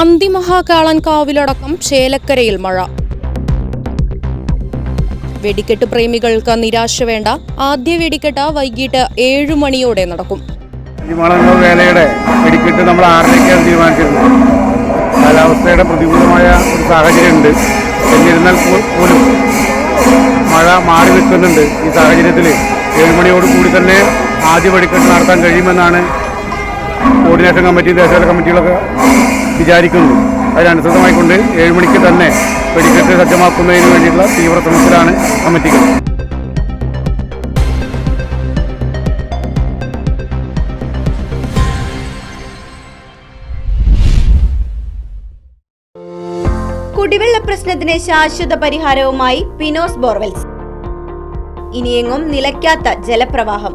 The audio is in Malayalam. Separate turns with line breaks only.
അന്തിമഹാകാളൻ കാവിലടക്കം ചേലക്കരയിൽ മഴ. വെടിക്കെട്ട് പ്രേമികൾക്ക് നിരാശ വേണ്ട. ആദ്യ വെടിക്കെട്ട് വൈകിട്ട് ഏഴു മണിയോടെ നടക്കും.
വേലയുടെ വെടിക്കെട്ട് നമ്മൾ ആറിലേക്കാണ് തീരുമാനിച്ചിരുന്നത്. കാലാവസ്ഥയുടെ പ്രതികൂലമായ ഒരു സാഹചര്യമുണ്ട്. എന്നിരുന്നാൽ പോലും മഴ മാറി നിൽക്കുന്നുണ്ട്. ഈ സാഹചര്യത്തിൽ ഏഴുമണിയോട് കൂടി തന്നെ ആദ്യ വെടിക്കെട്ട് നടത്താൻ കഴിയുമെന്നാണ് കോർഡിനേഷൻ കമ്മിറ്റി ദേശീയ കമ്മിറ്റികളൊക്കെ വിചാരിക്കുന്നത് അതിനനുസൃതമായിക്കൊണ്ട് ഏഴുമണിക്ക് തന്നെ വെടിക്കെട്ട് സജ്ജമാക്കുന്നതിന് വേണ്ടിയിട്ടുള്ള തീവ്ര ശ്രമത്തിലാണ് കമ്മിറ്റികൾ
കുടിവെള്ള പ്രശ്നത്തിന് ശാശ്വത പരിഹാരവുമായി പിനോസ് ബോർവെൽസ്. ഇനിയെങ്ങും നിലയ്ക്കാത്ത ജലപ്രവാഹം.